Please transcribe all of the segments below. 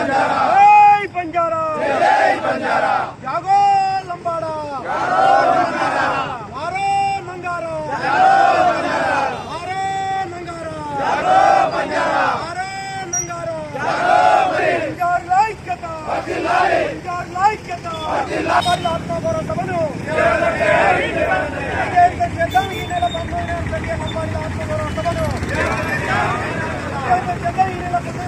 జై బంజారా జాగో లంబాడా మారో నంగారా మారో నంగారా మారో నంగారా బంజారుల ఐక్యత బంజారుల ఐక్యత మరి ఆత్మగౌరవ సభను విజయవంతం చేద్దాం ఈ నెల పంతొమ్మిది జరిగే లంబాడి ఆత్మగౌరవ సభను విజయవంతం చేద్దాం ఈ నెల పంతొమ్మిది జరిగే లంబాడి ఆత్మగౌరవ సభను జై బంజారా జై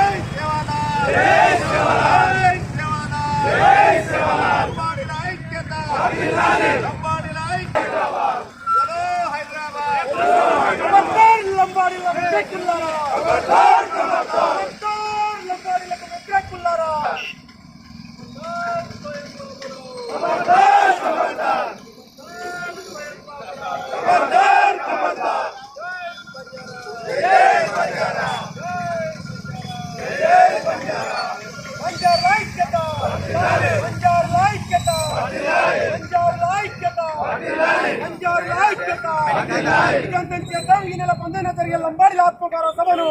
ఈ నెల పంతొమ్మిది జరిగే లంబాడి ఆత్మకార సభను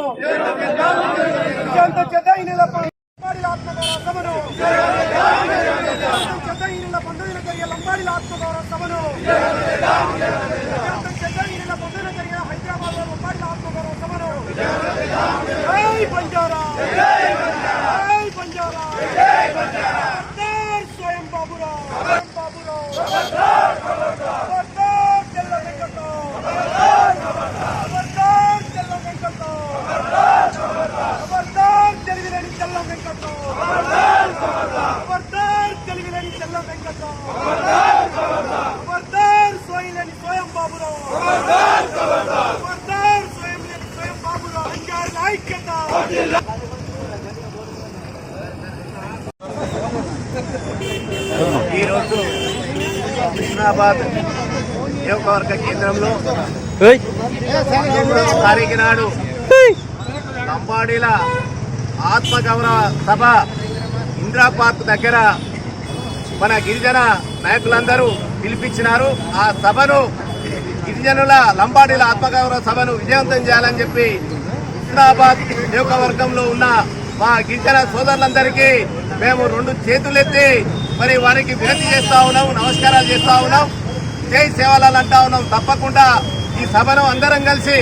విజయంతం చేద్దాం ఈ నెల లంబాడి ఆత్మకార సభను విజయంతం చేద్దాం ఈ నెల పంతొమ్మిది జరిగే లంబాడి ఆత్మకార సభను విజయంతం చేద్దాం ఈ నెల పంతొమ్మిది జరిగే హైదరాబాద్లో లంబాడి ఆత్మకార సభను జై బంజారా జై బంజారా జై బంజారా స్వయం బాబురావు స్వయం బాబురావు ఖబర్దార్ తెల్ల వెంకట్రావు ఖబర్దార్ తెల్ల వెంకట్రావు ఖబర్దార్ తెలివిలేని తెల్ల వెంకట్రావు ఖబర్దార్ తెలివిలేని తెల్ల వెంకట్రావు ఖబర్దార్ స్వయం స్వయం బాబురావు ఖబర్దార్ స్వయం లేని స్వయం బాబురావు పంజాబ్ ఐక్యత ఈరోజు కృష్ణాబాద్ నియోజకవర్గ కేంద్రంలో తారీఖు నాడు లంబాడీల ఆత్మగౌరవ సభ ఇందిరా పార్క్ దగ్గర మన గిరిజన నాయకులందరూ పిలిపించినారు. ఆ సభను గిరిజనుల లంబాడీల ఆత్మగౌరవ సభను విజయవంతం చేయాలని చెప్పి హుస్నాబాద్ నియోజకవర్గంలో ఉన్న మా గిరిజన సోదరులందరికీ మేము రెండు చేతులెత్తి మరి వారికి వినతి చేస్తా ఉన్నాం నమస్కారాలు చేస్తా ఉన్నాం. జై సేవలాలు అంటా ఉన్నాం. తప్పకుండా ఈ సభను అందరం కలిసి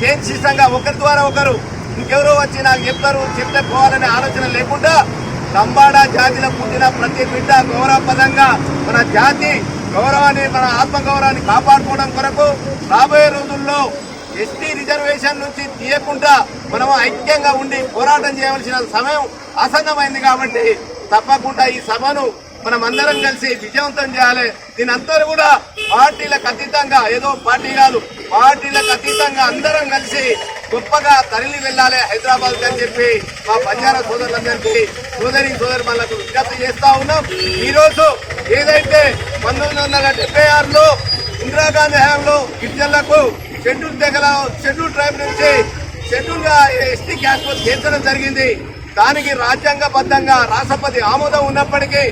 కేంద్రీయంగా ఒకరి ద్వారా ఒకరు. ఇంకెవరో వచ్చి నాకు చెప్తారు చెప్తే పోవాలనే ఆలోచన లేకుండా లంబాడా జాతిలో పుట్టిన ప్రతి బిడ్డ గౌరవపదంగా మన జాతి గౌరవాన్ని మన ఆత్మగౌరవాన్ని కాపాడుకోవడం కొరకు రాబోయే రోజుల్లో ఎస్టీ రిజర్వేషన్ నుంచి తీయకుండా మనం ఐక్యంగా ఉండి పోరాటం చేయవలసిన సమయం ఆసన్నమైంది కాబట్టి తప్పకుండా ఈ సభను మనం అందరం కలిసి విజయవంతం చేయాలి. దీని అందరూ కూడా పార్టీలకు అతీతంగా ఏదో పార్టీ కాదు పార్టీలకు అతీతంగా అందరం కలిసి గొప్పగా తరలి వెళ్ళాలి హైదరాబాద్ అని చెప్పి మా బంజారా సోదరులందరికీ సోదరి సోదరి మనకు విజ్ఞప్తి చేస్తా ఉన్నాం. ఈరోజు ఏదైతే పంతొమ్మిది వందల డెబ్బై ఆరులో ఇందిరాగాంధీ హయాంలో గిరిజనులకు షెడ్యూల్ తెగల షెడ్యూల్ ట్రైబ్ నుంచి షెడ్యూల్గా ఎస్టీ క్యాస్ట్ చేర్చడం జరిగింది. దానికి రాజ్యాంగబద్ధంగా రాష్ట్రపతి ఆమోదం ఉన్నప్పటికీ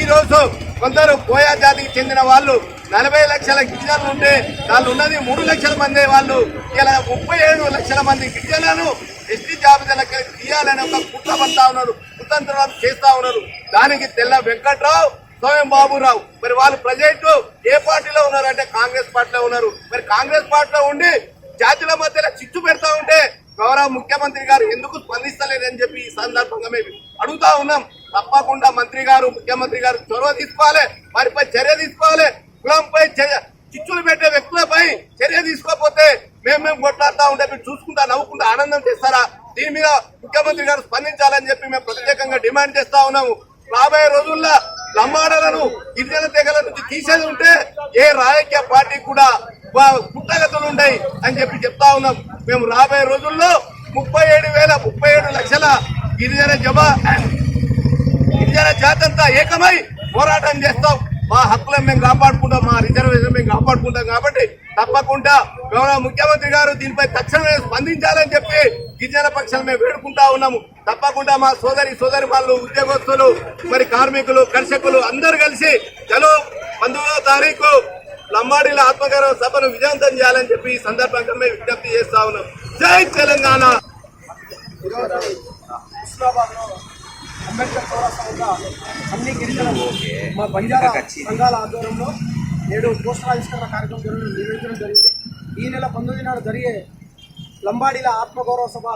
ఈరోజు కొందరు కోయా జాతికి చెందిన వాళ్ళు నలభై లక్షల గిరిజనులు ఉంటే వాళ్ళు ఉన్నది మూడు లక్షల మంది వాళ్ళు. ఇలా ముప్పై ఏడు లక్షల మంది గిరిజనులను ఎస్టీ జాబితాలకు తీయాలని ఒక కుట్ర పడతా ఉన్నారు కుతంత్రాలు చేస్తా ఉన్నారు. దానికి తెల్ల వెంకట్రావు స్వయం బాబురావు. మరి వాళ్ళు ప్రజెంట్ ఏ పార్టీలో ఉన్నారు అంటే కాంగ్రెస్ పార్టీలో ఉన్నారు. మరి కాంగ్రెస్ పార్టీలో ఉండి జాతుల మధ్యలో చిచ్చు పెడతా ఉంటే గౌరవ ముఖ్యమంత్రి గారు ఎందుకు స్పందిస్తలేదని చెప్పి ఈ సందర్భంగా మేము అడుగుతా ఉన్నాం. తప్పకుండా మంత్రి గారు ముఖ్యమంత్రి గారు చొరవ తీసుకోవాలి. వారిపై చర్య తీసుకోవాలి. కులంపై చిచ్చులు పెట్టే వ్యక్తులపై చర్య తీసుకోకపోతే మేము మేము కొట్లాడుతూ ఉంటే మీరు చూసుకుంటా నవ్వుకుంటా ఆనందం చేస్తారా? దీని మీద ముఖ్యమంత్రి గారు స్పందించాలని చెప్పి మేము ప్రత్యేకంగా డిమాండ్ చేస్తా ఉన్నాము. రాబోయే రోజుల్లో లంబాడలను గిరిజన తెగల నుంచి తీసేది ఉంటే ఏ రాజకీయ పార్టీ కూడా వా- పుట్టగతులు ఉంటాయి అని చెప్పి చెప్తా ఉన్నాం. మేము రాబోయే రోజుల్లో ముప్పై ఏడు వేల ముప్పై ఏడు లక్షల గిరిజన జబా గిరిజన జాతంతా ఏకమై పోరాటం చేస్తాం. మా హక్కులను మేము కాపాడుకుంటాం మా రిజర్వేషన్ మేము కాపాడుకుంటాం కాబట్టి తప్పకుండా గౌరవ ముఖ్యమంత్రి గారు దీనిపై తక్షణమే స్పందించాలని చెప్పి గిరిజన పక్షాలు మేము వేడుకుంటా ఉన్నాము. తప్పకుండా మా సోదరి సోదరి వాళ్ళు ఉద్యోగస్తులు మరి కార్మికులు కర్షకులు అందరూ కలిసి చలో పంతొమ్మిదవ తారీఖు లంబాడీల ఆత్మగౌరవ సభను విజయవంతం చేయాలని చెప్పి ఈ సందర్భంగా మేము విజ్ఞప్తి చేస్తా ఉన్నాం. జై తెలంగాణ! అంబేద్కర్ చౌరస్తా అన్ని గిరిజనులు మా బంజారా సంఘాల ఆధ్వర్యంలో నేడు పోస్టర్ ఆవిష్కరణ కార్యక్రమం నిర్వహించడం జరిగింది. ఈ నెల పంతొమ్మిది నాడు జరిగే లంబాడీల ఆత్మగౌరవ సభ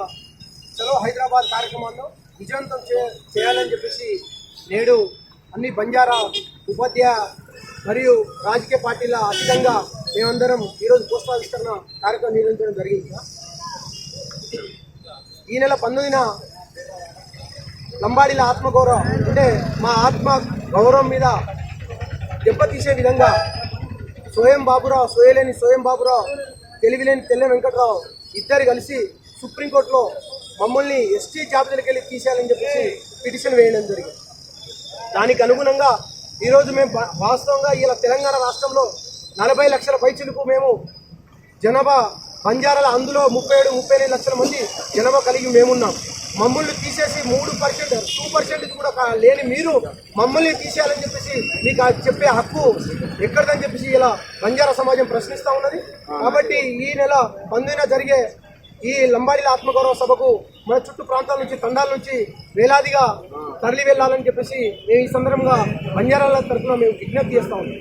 చలో హైదరాబాద్ కార్యక్రమాల్లో విజయవంతం చే చేయాలని చెప్పేసి నేడు అన్ని బంజారా ఉపాధ్యాయ మరియు రాజకీయ పార్టీల అతీతంగా మేమందరం ఈరోజు పోస్టర్ ఆవిష్కరణ కార్యక్రమం నిర్వహించడం జరిగింది. ఈ నెల పంతొమ్మిదిన లంబాడీల ఆత్మగౌరవం అంటే మా ఆత్మ గౌరవం మీద దెబ్బతీసే విధంగా స్వయం బాబురావు సోయలేని స్వయం బాబురావు తెలివిలేని తెల్ల వెంకట్రావు ఇద్దరు కలిసి సుప్రీంకోర్టులో మమ్మల్ని ఎస్టీ జాబితాలకు వెళ్ళి తీసేయాలని చెప్పేసి పిటిషన్ వేయడం జరిగింది. దానికి అనుగుణంగా ఈరోజు మేము వాస్తవంగా ఇలా తెలంగాణ రాష్ట్రంలో నలభై లక్షల పైచులకు మేము జనాభా బంజారాల అందులో ముప్పై ఏడు ముప్పై ఎనిమిది లక్షల మంది జనాభా కలిగి మేమున్నాం. మమ్మల్ని తీసేసి మూడు పర్సెంట్ టూ పర్సెంట్ కూడా లేని మీరు మమ్మల్ని తీసేయాలని చెప్పేసి మీకు చెప్పే హక్కు ఎక్కడదని చెప్పేసి ఇలా బంజారా సమాజం ప్రశ్నిస్తూ ఉన్నది. కాబట్టి ఈ నెల పంతొమ్మిదిన జరిగే ఈ లంబాడీల ఆత్మగౌరవ సభకు మన చుట్టూ ప్రాంతాల నుంచి తండాల నుంచి వేలాదిగా తరలి వెళ్ళాలని చెప్పేసి మేము ఈ సందర్భంగా బంజారాల తరఫున మేము విజ్ఞప్తి చేస్తా ఉన్నాం.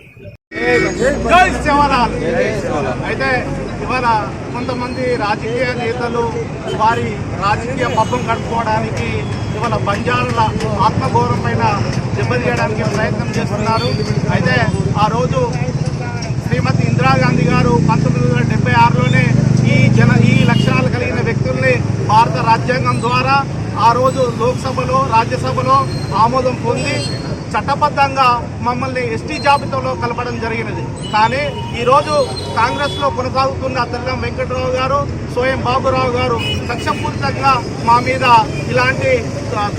అయితే ఇవాళ కొంతమంది రాజకీయ నేతలు వారి రాజకీయ పబ్బం గడుపుకోవడానికి ఇవాళ బంజారుల ఆత్మగౌరవం పైన దెబ్బతీయడానికి ప్రయత్నం చేస్తున్నారు. అయితే ఆ రోజు శ్రీమతి ఇందిరాగాంధీ గారు పంతొమ్మిది వందల డెబ్బై ఆరులోనే ఈ జన ఈ లక్షణాలు కలిగిన వ్యక్తుల్ని భారత రాజ్యాంగం ద్వారా ఆ రోజు లోక్సభలో రాజ్యసభలో ఆమోదం పొంది చట్టబద్ధంగా మమ్మల్ని ఎస్టీ జాబితాలో కలపడం జరిగినది. కానీ ఈరోజు కాంగ్రెస్లో కొనసాగుతున్న తెల్లం వెంకటరావు గారు స్వయం బాబురావు గారు కక్షపూరితంగా మా మీద ఇలాంటి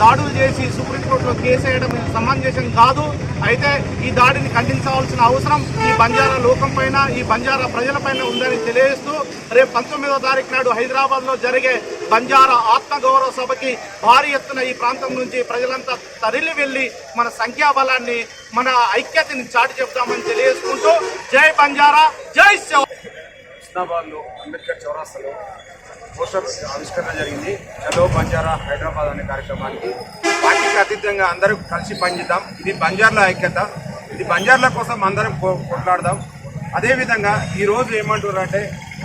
దాడులు చేసి సుప్రీంకోర్టులో కేసు వేయడం ఇది సమంజసం కాదు. అయితే ఈ దాడిని ఖండించవలసిన అవసరం ఈ బంజారా లోకం పైన ఈ బంజారా ప్రజలపైన ఉందని తెలియజేస్తూ రేపు పంతొమ్మిదవ తారీఖు నాడు హైదరాబాద్లో జరిగే బంజారా ఆత్మగౌరవ సభకి భారీ ఎత్తున ఈ ప్రాంతం నుంచి ప్రజలంతా తరలి వెళ్ళి మన సంఖ్యాబలాన్ని మన ఐక్యతని చాటి చెప్తామని తెలియజేసుకుంటూ జై బంజారా జై శివ హుస్నాబాద్లో అంబేద్కర్ చౌరాస్తాలో పోస్టర్ ఆవిష్కరణ జరిగింది. చలో బంజారా హైదరాబాద్ అనే కార్యక్రమానికి పార్టీకి అతీతంగా అందరూ కలిసి పనిచేద్దాం. ఇది బంజార్ల ఐక్యత. ఇది బంజార్ల కోసం అందరం కొట్లాడదాం. అదేవిధంగా ఈ రోజు అంటే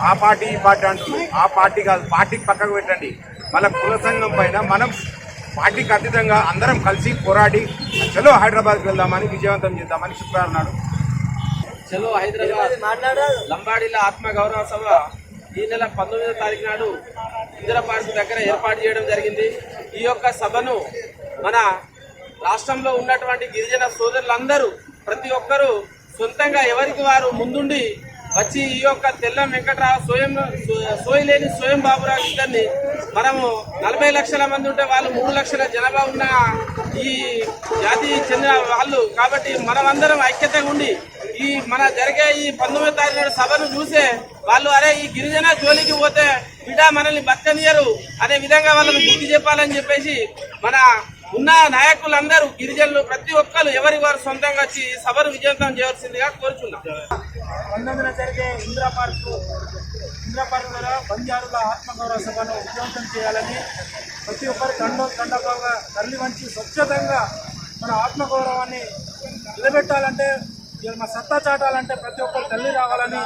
ఆ పార్టీ ఈ పార్టీ అంటున్నారు. ఆ పార్టీ కాదు పార్టీకి పక్కకు పెట్టండి. మన కుల సంఘం పైన మనం పార్టీకి అతీతంగా అందరం కలిసి పోరాడి చలో హైదరాబాద్కి వెళ్దామని విజయవంతం చేద్దామని శుక్రవారం నాడు చలో హైదరాబాద్ లంబాడీల ఆత్మ గౌరవ సభ ఈ నెల పంతొమ్మిదో తారీఖు నాడు ఇందిరా పార్క్ దగ్గర ఏర్పాటు చేయడం జరిగింది. ఈ యొక్క సభను మన రాష్ట్రంలో ఉన్నటువంటి గిరిజన సోదరులందరూ ప్రతి ఒక్కరూ సొంతంగా ఎవరికి వారు ముందుండి వచ్చి ఈ యొక్క తెల్ల వెంకట్రావు స్వయం సోయలేని స్వయం బాబురావు ఇద్దరిని మనము నలభై లక్షల మంది ఉంటే వాళ్ళు మూడు లక్షల జనాభా ఉన్న ఈ జాతికి చెందిన వాళ్ళు కాబట్టి మనమందరం ఐక్యతగా ఉండి ఈ మన జరిగే ఈ పంతొమ్మిది తారీఖు నాడు సభను చూసే వాళ్ళు అరే ఈ గిరిజన జోలికి పోతే బిడ్డ మనల్ని బతకనియరు అనే విధంగా వాళ్ళని బుద్ధి చెప్పాలని చెప్పేసి మన ఉన్న నాయకులందరూ గిరిజనులు ప్రతి ఒక్కరు ఎవరి వారు సొంతంగా వచ్చి సభను విజయవంతం చేయవలసిందిగా కోరుచున్నాం. పంతొమ్మిదిన జరిగే ఇందిరా పార్క్ ఇందిరా పార్క్ ద్వారా బంజారుల ఆత్మగౌరవ సభను విజయవంతం చేయాలని ప్రతి ఒక్కరు కండో దండగా తరలి వంచి స్వచ్ఛతంగా మన ఆత్మగౌరవాన్ని నిలబెట్టాలంటే మా సత్తా చాటాలంటే ప్రతి ఒక్కరు తల్లి రావాలని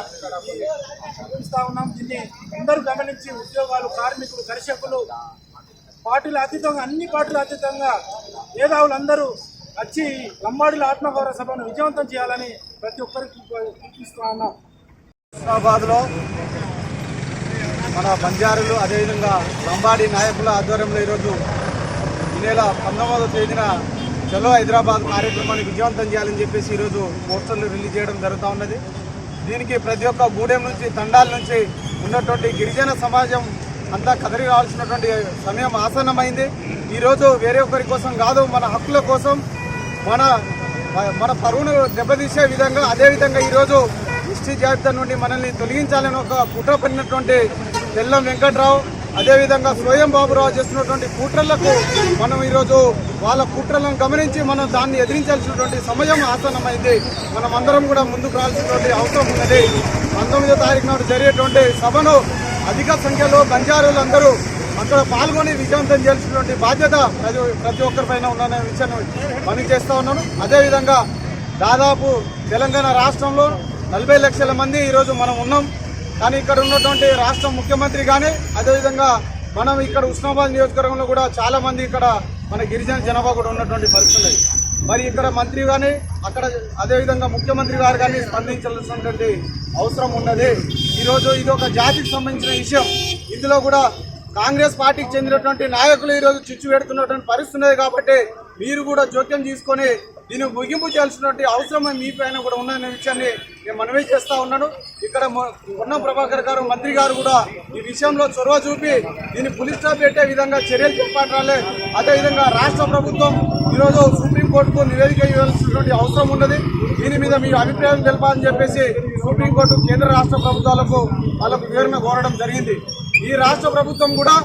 చూపిస్తా ఉన్నాం. దీన్ని అందరూ గమనించి ఉద్యోగాలు కార్మికులు దర్శకులు పార్టీల అతీతంగా అన్ని పార్టీల అతీతంగా మేధావులందరూ వచ్చి లంబాడుల ఆత్మగౌరవ సభను విజయవంతం చేయాలని ప్రతి ఒక్కరికి చూపిస్తా ఉన్నాం. హైదరాబాద్లో మన బంజారులు అదేవిధంగా లంబాడి నాయకుల ఆధ్వర్యంలో ఈరోజు ఈ నెల పంతొమ్మిదవ తేదీన చలో హైదరాబాద్ కార్యక్రమాన్ని విజయవంతం చేయాలని చెప్పేసి ఈరోజు పోస్టర్లు రిలీజ్ చేయడం జరుగుతూ ఉన్నది. దీనికి ప్రతి ఒక్క గూడెం నుంచి తండాల నుంచి ఉన్నటువంటి గిరిజన సమాజం అంతా కదలి రావాల్సినటువంటి సమయం ఆసన్నమైంది. ఈరోజు వేరే ఒకరి కోసం కాదు మన హక్కుల కోసం మన మన పరువును దెబ్బతీసే విధంగా అదేవిధంగా ఈరోజు ఎస్టీ జాబితా నుండి మనల్ని తొలగించాలని ఒక కుట్ర పడినటువంటి తెల్లం వెంకట్రావు అదేవిధంగా స్వయం బాబురావు చేస్తున్నటువంటి కుట్రలకు మనం ఈరోజు వాళ్ళ కుట్రలను గమనించి మనం దాన్ని ఎదిరించాల్సినటువంటి సమయం ఆసన్నమైంది. మనం అందరం కూడా ముందుకు రావాల్సినటువంటి అవసరం ఉన్నది. పంతొమ్మిదో తారీఖు నాడు జరిగేటువంటి సభను అధిక సంఖ్యలో బంజారులందరూ అక్కడ పాల్గొని విజయవంతం చేయాల్సినటువంటి బాధ్యత ప్రతి ప్రతి ఒక్కరిపైన ఉన్న విషయాన్ని పని చేస్తూ ఉన్నాను. అదేవిధంగా దాదాపు తెలంగాణ రాష్ట్రంలో నలభై లక్షల మంది ఈరోజు మనం ఉన్నాం. కానీ ఇక్కడ ఉన్నటువంటి రాష్ట్ర ముఖ్యమంత్రి కానీ అదేవిధంగా మనం ఇక్కడ ఉస్మాబాద్ నియోజకవర్గంలో కూడా చాలా మంది ఇక్కడ మన గిరిజన జనాభా కూడా ఉన్నటువంటి పరిస్థితులు మరి ఇక్కడ మంత్రి కానీ అక్కడ అదేవిధంగా ముఖ్యమంత్రి గారు కానీ స్పందించాల్సినటువంటి అవసరం ఉన్నది. ఈరోజు ఇది ఒక జాతికి సంబంధించిన విషయం. ఇందులో కూడా కాంగ్రెస్ పార్టీకి చెందినటువంటి నాయకులు ఈరోజు చిచ్చు పెడుతున్నటువంటి పరిస్థితున్నది కాబట్టి మీరు కూడా జోక్యం తీసుకొని దీన్ని ముగింపు చేయాల్సినటువంటి అవసరం మీ పైన కూడా ఉన్నదనే విషయాన్ని నేను మనవి చేస్తా ఉన్నాను. ఇక్కడ ఉన్న ప్రభాకర్ గారు మంత్రి గారు కూడా ఈ విషయంలో చొరవ చూపి దీన్ని పులిస్ స్టాప్ పెట్టే విధంగా చర్యలు చేపట్టాలి. అదేవిధంగా రాష్ట్ర ప్రభుత్వం ఈరోజు సుప్రీంకోర్టుకు నివేదిక ఇవ్వాల్సినటువంటి అవసరం ఉన్నది. దీని మీద మీ అభిప్రాయం తెలపాలని చెప్పేసి సుప్రీంకోర్టు కేంద్ర రాష్ట్ర ప్రభుత్వాలకు వాళ్ళకు వివరణ కోరడం జరిగింది. ఈ రాష్ట్ర ప్రభుత్వం కూడా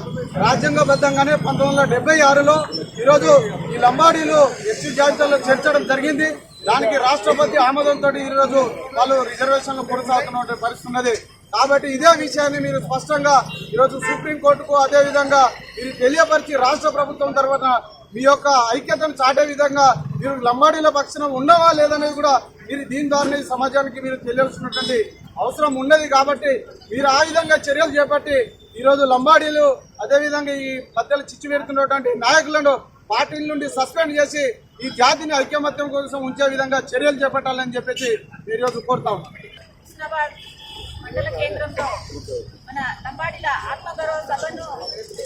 రాజ్యాంగబద్ధంగానే పంతొమ్మిది వందల డెబ్బై ఆరులో ఈరోజు ఈ లంబాడీలు ఎస్సీ జాబితాలో చేర్చడం జరిగింది. దానికి రాష్ట్రపతి ఆమోదంతో ఈరోజు వాళ్ళు రిజర్వేషన్లు కొనసాగుతున్న పరిస్థితి ఉన్నది. కాబట్టి ఇదే విషయాన్ని మీరు స్పష్టంగా ఈరోజు సుప్రీంకోర్టుకు అదే విధంగా మీరు తెలియపరిచి రాష్ట్ర ప్రభుత్వం తర్వాత మీ యొక్క ఐక్యతను చాటే విధంగా మీరు లంబాడీల పక్షాన ఉన్నవా లేదనేది కూడా మీరు దీని ద్వారా సమాజానికి మీరు తెలియాల్సినటువంటి అవసరం ఉన్నది కాబట్టి మీరు ఆ విధంగా చర్యలు చేపట్టి ఈరోజు లంబాడీలు అదేవిధంగా ఈ మధ్యలో చిచ్చు పెడుతున్నటువంటి నాయకులను పార్టీల నుండి సస్పెండ్ చేసి ఈ జాతిని ఐక్యమత్యం కోసం ఉంచే విధంగా చర్యలు చేపట్టాలని చెప్పేసి నేను ఈరోజు కోరుతా ఉన్నాను మండల కేంద్రంలో మన లంబాడీల ఆత్మగౌరవ సభను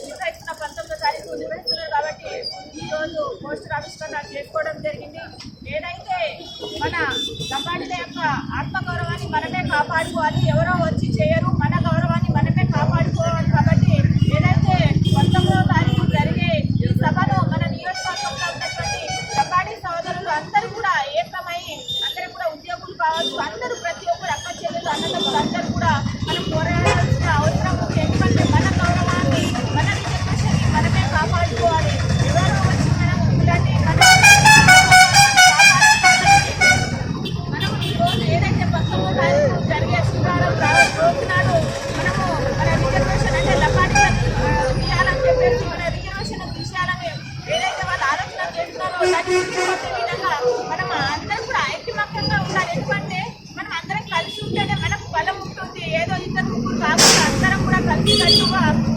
నిర్వహిస్తున్న పంతొమ్మిదో తారీఖు నిర్వహిస్తున్నారు కాబట్టి ఈ రోజు పోస్టర్ ఆవిష్కరణ చేసుకోవడం జరిగింది. ఏదైతే మన లంబాడీల యొక్క ఆత్మగౌరవాన్ని మనమే కాపాడుకోవాలి ఎవరో వచ్చి చేయరు మన Pantang-pantang. అందరం